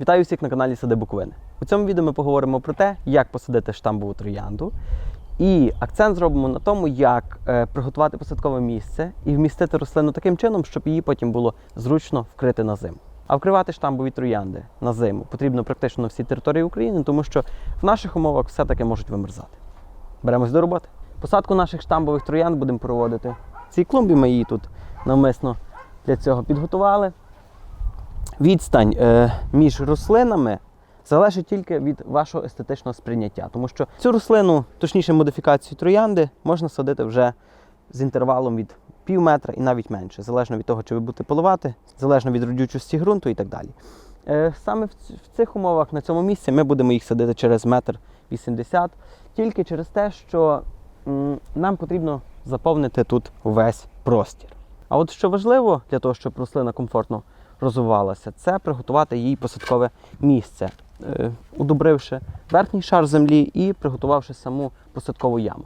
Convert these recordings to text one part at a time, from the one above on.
Вітаю всіх на каналі Сади Буковини. У цьому відео ми поговоримо про те, як посадити штамбову троянду. І акцент зробимо на тому, як е, приготувати посадкове місце і вмістити рослину таким чином, щоб її потім було зручно вкрити на зиму. А вкривати штамбові троянди на зиму потрібно практично на всій території України, тому що в наших умовах все-таки можуть вимерзати. Беремось до роботи. Посадку наших штамбових троянд будемо проводити. В цій клумбі ми її тут навмисно для цього підготували. Відстань е, між рослинами залежить тільки від вашого естетичного сприйняття, тому що цю рослину, точніше модифікацію троянди, можна садити вже з інтервалом від пів метра і навіть менше, залежно від того, чи ви будете поливати, залежно від родючості ґрунту і так далі. Е, саме в, цих умовах на цьому місці ми будемо їх садити через метр вісімдесят, тільки через те, що нам потрібно заповнити тут весь простір. А от що важливо для того, щоб рослина комфортно розвивалася, це приготувати їй посадкове місце, е, удобривши верхній шар землі і приготувавши саму посадкову яму.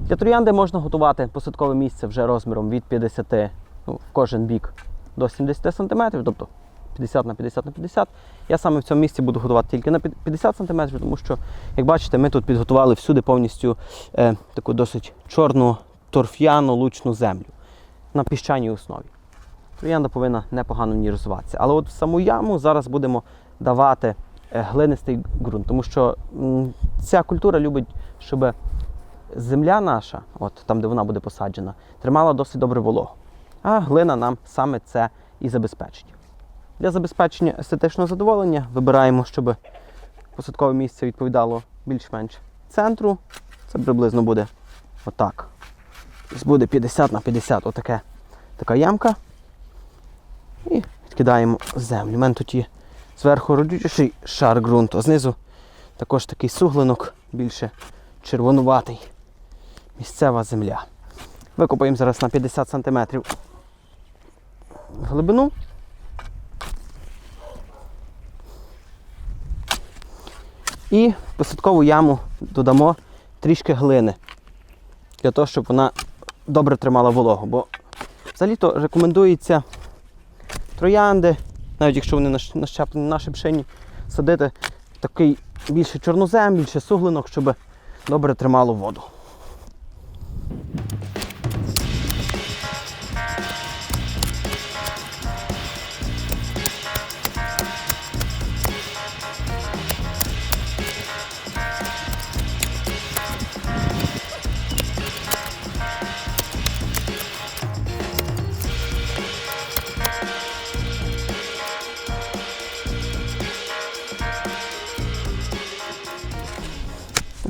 Для троянди можна готувати посадкове місце вже розміром від 50 ну, в кожен бік до 70 см, тобто 50 на 50 на 50. Я саме в цьому місці буду готувати тільки на 50 см, тому що, як бачите, ми тут підготували всюди повністю е, таку досить чорну торф'яну лучну землю на піщаній основі. Троянда повинна непогано в розвиватися. Але от в саму яму зараз будемо давати е, глинистий ґрунт, тому що ця культура любить, щоб земля наша, от там, де вона буде посаджена, тримала досить добре вологу. А глина нам саме це і забезпечить. Для забезпечення естетичного задоволення вибираємо, щоб посадкове місце відповідало більш-менш центру. Це приблизно буде отак. Буде 50 на 50 отаке, така ямка. І відкидаємо землю. У мене тут є зверху родючий шар ґрунту, а знизу також такий суглинок, більше червонуватий. Місцева земля. Викопаємо зараз на 50 см глибину. І в посадкову яму додамо трішки глини для того, щоб вона добре тримала вологу. Бо взагалі-то рекомендується троянди, навіть якщо вони нащ- нащеплені на шипшині, садити такий більше чорнозем, більше суглинок, щоб добре тримало воду.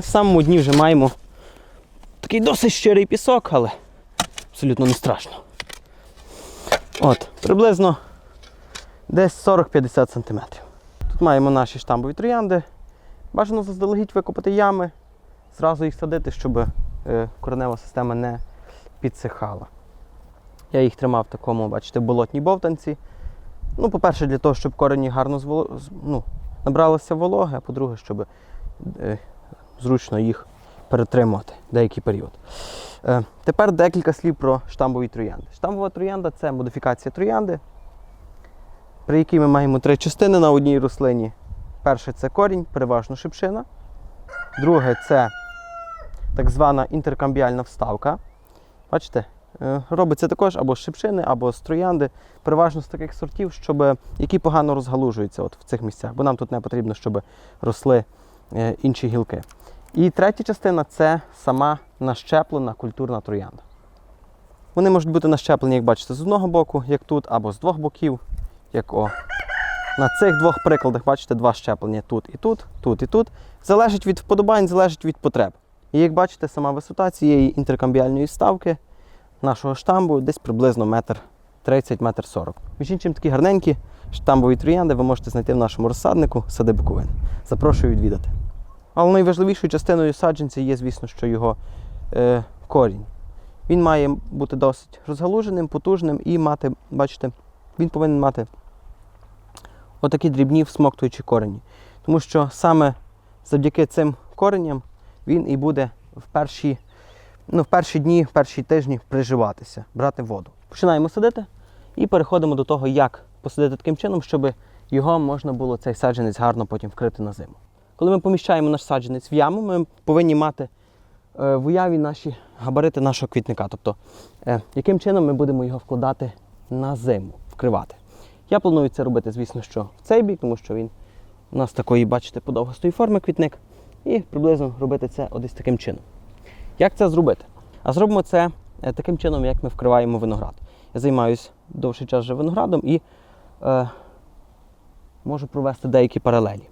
Самому дні вже маємо такий досить щирий пісок, але абсолютно не страшно. От, приблизно десь 40-50 см. Тут маємо наші штамбові троянди. Бажано заздалегідь викопати ями, зразу їх садити, щоб е, коренева система не підсихала. Я їх тримав в такому, бачите, болотній бовтанці. Ну, по-перше, для того, щоб корені гарно зволо... ну, набралося вологи, а по-друге, щоб е, зручно їх перетримувати деякий період. Е, тепер декілька слів про штамбові троянди. Штамбова троянда це модифікація троянди, при якій ми маємо три частини на одній рослині. Перше це корінь, переважно шипшина. Друге це так звана інтеркамбіальна вставка. Бачите, е, робиться також або з шипшини, або з троянди, переважно з таких сортів, щоб, які погано розгалужуються от в цих місцях, бо нам тут не потрібно, щоб росли інші гілки. І третя частина це сама нащеплена культурна троянда. Вони можуть бути нащеплені, як бачите, з одного боку, як тут, або з двох боків, як о. На цих двох прикладах, бачите, два щеплення тут і тут, тут і тут. Залежить від вподобань, залежить від потреб. І як бачите, сама висота цієї інтеркамбіальної ставки нашого штамбу десь приблизно метр 30 метр 40. Між іншим, такі гарненькі штамбові троянди ви можете знайти в нашому розсаднику сади Буковини. Запрошую відвідати. Але найважливішою частиною саджанця є, звісно, що його е, корінь. Він має бути досить розгалуженим, потужним і мати, бачите, він повинен мати отакі дрібні всмоктуючі корені. Тому що саме завдяки цим коренням він і буде в перші, ну, в перші дні, в перші тижні приживатися, брати воду. Починаємо садити і переходимо до того, як посадити таким чином, щоб його можна було цей саджанець гарно потім вкрити на зиму. Коли ми поміщаємо наш саджанець в яму, ми повинні мати е, в уяві наші габарити нашого квітника. Тобто, е, яким чином ми будемо його вкладати на зиму, вкривати. Я планую це робити, звісно, що в цей бік, тому що він у нас такої, бачите, подовгостої форми квітник. І приблизно робити це ось таким чином. Як це зробити? А зробимо це е, таким чином, як ми вкриваємо виноград. Я займаюся довший час вже виноградом і е, можу провести деякі паралелі.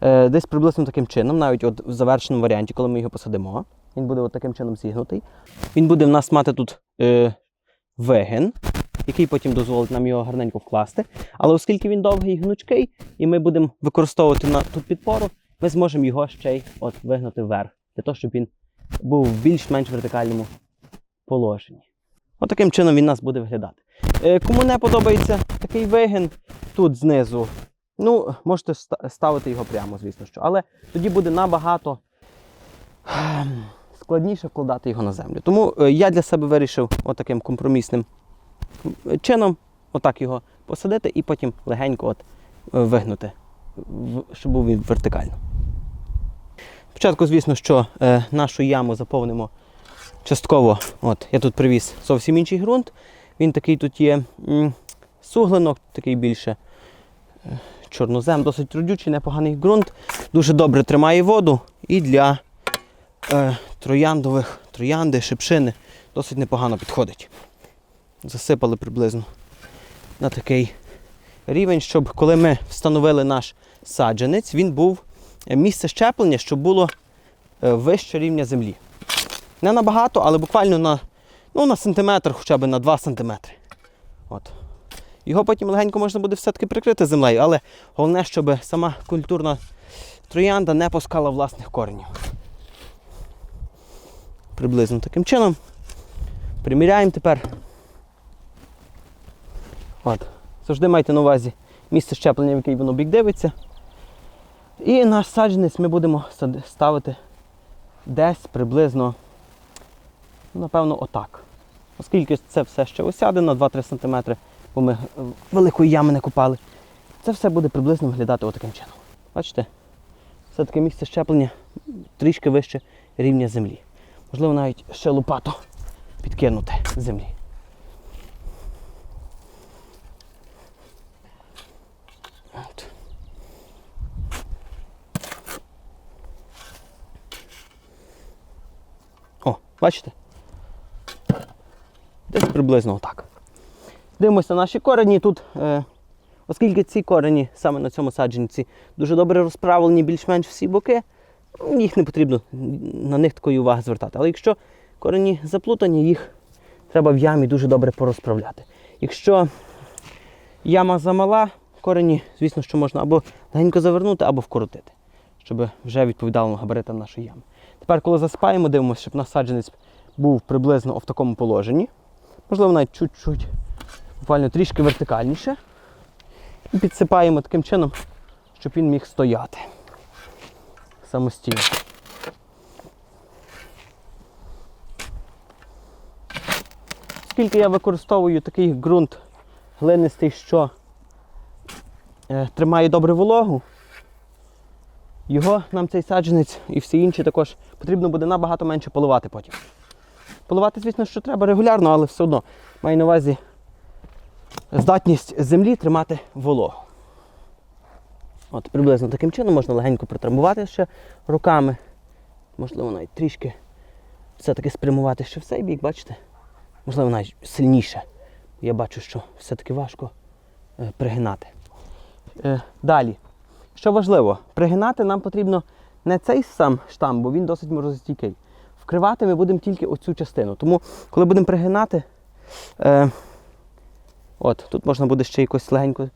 Е, десь приблизно таким чином, навіть от в завершеному варіанті, коли ми його посадимо, він буде от таким чином зігнутий. Він буде в нас мати тут е, вигин, який потім дозволить нам його гарненько вкласти. Але оскільки він довгий і гнучкий, і ми будемо використовувати на ту підпору, ми зможемо його ще й от вигнути вверх, для того, щоб він був в більш-менш вертикальному положенні. От чином він нас буде виглядати. Е, кому не подобається такий вигин тут знизу, ну, можете ставити його прямо, звісно що. Але тоді буде набагато ем, складніше вкладати його на землю. Тому е, я для себе вирішив отаким компромісним чином отак його посадити і потім легенько от е, вигнути, щоб був він вертикально. Спочатку, звісно, що е, нашу яму заповнимо частково. От, я тут привіз зовсім інший ґрунт. Він такий тут є суглинок, такий більше е, чорнозем, досить родючий, непоганий ґрунт. Дуже добре тримає воду і для е, трояндових, троянди, шипшини досить непогано підходить. Засипали приблизно на такий рівень, щоб коли ми встановили наш саджанець, він був е, місце щеплення, щоб було е, вище рівня землі. Не набагато, але буквально на, ну, на сантиметр, хоча б на 2 сантиметри. От. Його потім легенько можна буде все-таки прикрити землею, але головне, щоб сама культурна троянда не пускала власних коренів. Приблизно таким чином. Приміряємо тепер. От. Завжди майте на увазі місце щеплення, в який воно бік дивиться. І наш саджанець ми будемо ставити десь приблизно, напевно, отак. Оскільки це все ще осяде на 2-3 см, бо ми е, великої ями не купали, це все буде приблизно виглядати отаким чином. Бачите? Все-таки місце щеплення трішки вище рівня землі. Можливо, навіть ще лопату підкинути землі. О, бачите? Десь приблизно отак. Дивимося на наші корені. Тут, е, оскільки ці корені саме на цьому саджанці дуже добре розправлені більш-менш всі боки, їх не потрібно на них такої уваги звертати. Але якщо корені заплутані, їх треба в ямі дуже добре порозправляти. Якщо яма замала, корені, звісно, що можна або легенько завернути, або вкоротити, щоб вже відповідало габаритам нашої ями. Тепер, коли засипаємо, дивимося, щоб наш саджанець був приблизно в такому положенні. Можливо, навіть чуть-чуть, буквально трішки вертикальніше. І підсипаємо таким чином, щоб він міг стояти самостійно. Оскільки я використовую такий ґрунт глинистий, що е, тримає добре вологу, його нам цей саджанець і всі інші також потрібно буде набагато менше поливати потім. Поливати, звісно, що треба регулярно, але все одно маю на увазі здатність землі тримати вологу. От, приблизно таким чином можна легенько протрамбувати ще руками. Можливо, навіть трішки все-таки спрямувати ще в цей бік, бачите? Можливо, навіть сильніше. Я бачу, що все-таки важко е, пригинати. Е, далі. Що важливо, пригинати нам потрібно не цей сам штамп, бо він досить морозостійкий. Вкривати ми будемо тільки оцю частину. Тому, коли будемо пригинати, е, от, тут можна буде ще якось легенько.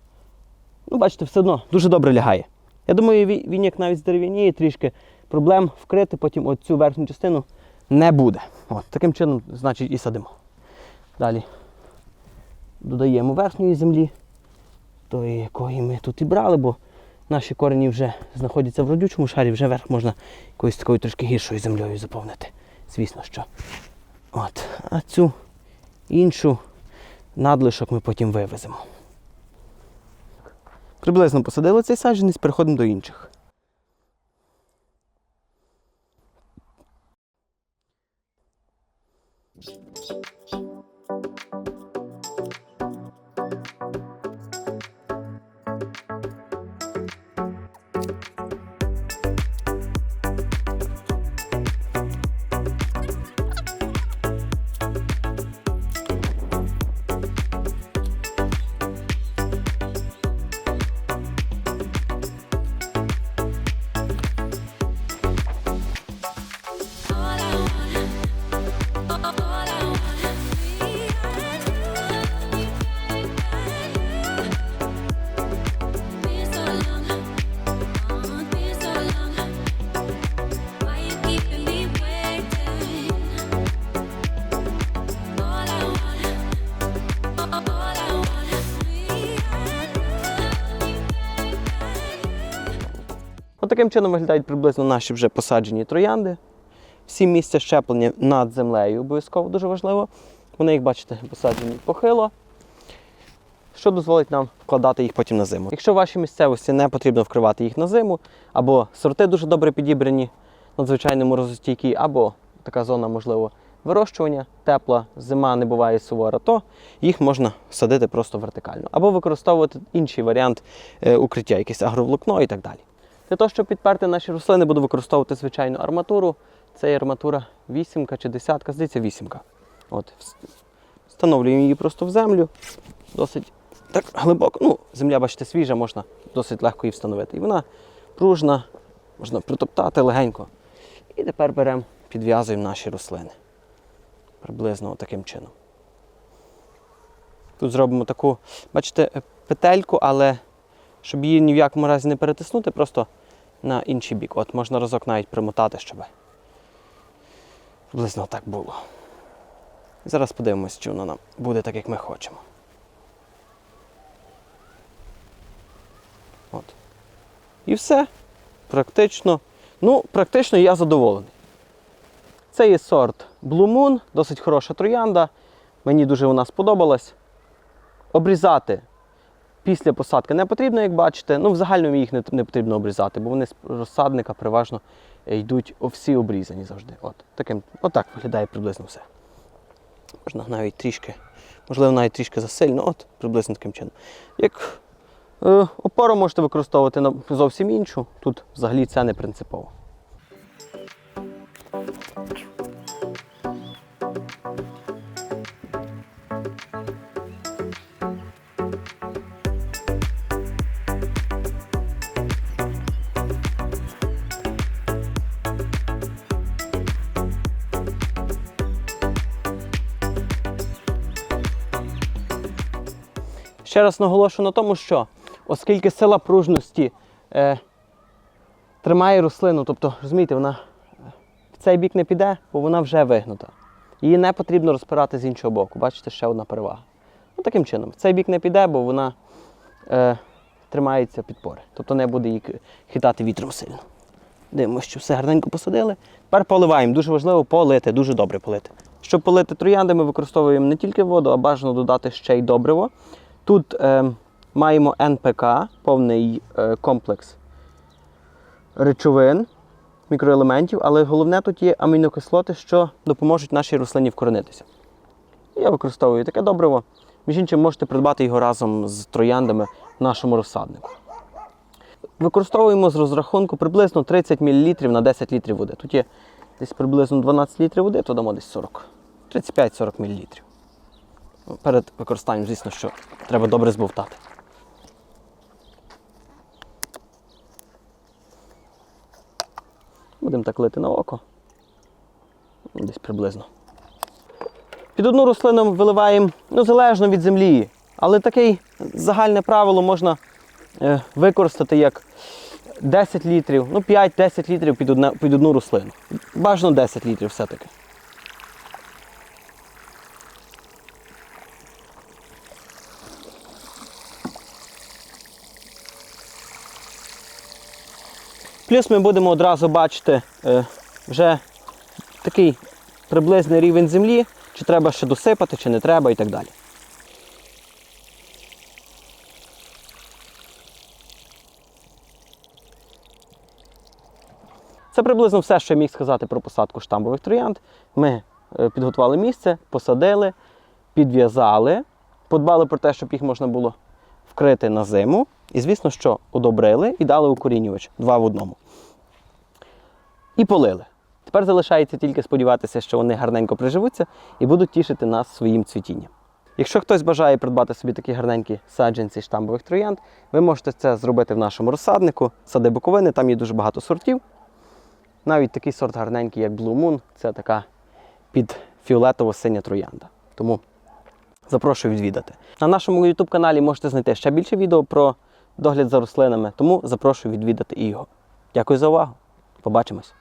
Ну, бачите, все одно дуже добре лягає. Я думаю, він, як навіть здерев'яніє трішки, проблем вкрити потім оцю верхню частину не буде. От, таким чином, значить, і садимо. Далі додаємо верхньої землі, тої, якої ми тут і брали, бо наші корені вже знаходяться в родючому шарі, вже верх можна якоюсь такою трошки гіршою землею заповнити. Звісно, що. От. А цю іншу надлишок ми потім вивеземо. Приблизно посадили цей саджанець, переходимо до інших. Отаким чином виглядають приблизно наші вже посаджені троянди. Всі місця щеплення над землею обов'язково дуже важливо. Вони, як бачите, посаджені похило, що дозволить нам вкладати їх потім на зиму. Якщо в вашій місцевості не потрібно вкривати їх на зиму, або сорти дуже добре підібрані, надзвичайно морозостійкі, або така зона, можливо, вирощування, тепла, зима не буває сувора, то їх можна садити просто вертикально. Або використовувати інший варіант е, укриття, якесь агроволокно і так далі. Для того, щоб підперти наші рослини, буду використовувати звичайну арматуру. Це є арматура 8 чи 10, здається, 8. От, встановлюємо її просто в землю. Досить так глибоко. Ну, земля, бачите, свіжа, можна досить легко її встановити. І вона пружна, можна притоптати легенько. І тепер беремо, підв'язуємо наші рослини. Приблизно таким чином. Тут зробимо таку, бачите, петельку, але щоб її ні в якому разі не перетиснути, просто на інший бік. От можна разок навіть примотати, щоб приблизно так було. Зараз подивимось, чи воно нам буде так, як ми хочемо. От. І все. Практично. Ну, практично я задоволений. Це є сорт Blue Moon, досить хороша троянда. Мені дуже вона сподобалась. Обрізати після посадки не потрібно, як бачите. Ну, в загальному їх не, не потрібно обрізати, бо вони з розсадника переважно е, йдуть всі обрізані завжди. От, таким, отак виглядає приблизно все. Можна навіть трішки, можливо, навіть трішки засильно, от приблизно таким чином. Як е, опору можете використовувати на зовсім іншу, тут взагалі це не принципово. Ще раз наголошую на тому, що оскільки сила пружності е, тримає рослину, тобто, розумієте, вона е, в цей бік не піде, бо вона вже вигнута. Її не потрібно розпирати з іншого боку. Бачите, ще одна перевага. Ну, таким чином, в цей бік не піде, бо вона е, тримається підпори. Тобто не буде її хитати вітром сильно. Дивимося, що все гарненько посадили. Тепер поливаємо. Дуже важливо полити, дуже добре полити. Щоб полити троянди, ми використовуємо не тільки воду, а бажано додати ще й добриво. Тут е, маємо НПК, повний е, комплекс речовин, мікроелементів, але головне тут є амінокислоти, що допоможуть нашій рослині вкоренитися. Я використовую таке добриво. Між іншим, можете придбати його разом з трояндами в нашому розсаднику. Використовуємо з розрахунку приблизно 30 мл на 10 літрів води. Тут є десь приблизно 12 літрів води, то дамо десь 40. 35-40 мл. Перед використанням, звісно, що треба добре збовтати. Будемо так лити на око. Десь приблизно. Під одну рослину виливаємо ну, залежно від землі. Але таке загальне правило можна е, використати як 10 літрів, ну 5-10 літрів під, одне, під одну рослину. Бажано 10 літрів все-таки. Плюс ми будемо одразу бачити е, вже такий приблизний рівень землі, чи треба ще досипати, чи не треба і так далі. Це приблизно все, що я міг сказати про посадку штамбових троянд. Ми е, підготували місце, посадили, підв'язали, подбали про те, щоб їх можна було вкрити на зиму. І, звісно, що удобрили і дали укорінювач два в одному. І полили. Тепер залишається тільки сподіватися, що вони гарненько приживуться і будуть тішити нас своїм цвітінням. Якщо хтось бажає придбати собі такі гарненькі саджанці штамбових троянд, ви можете це зробити в нашому розсаднику, сади Буковини, там є дуже багато сортів. Навіть такий сорт гарненький, як Blue Moon, це така під фіолетово-синя троянда. Тому запрошую відвідати. На нашому YouTube каналі можете знайти ще більше відео про догляд за рослинами, тому запрошую відвідати і його. Дякую за увагу. Побачимось!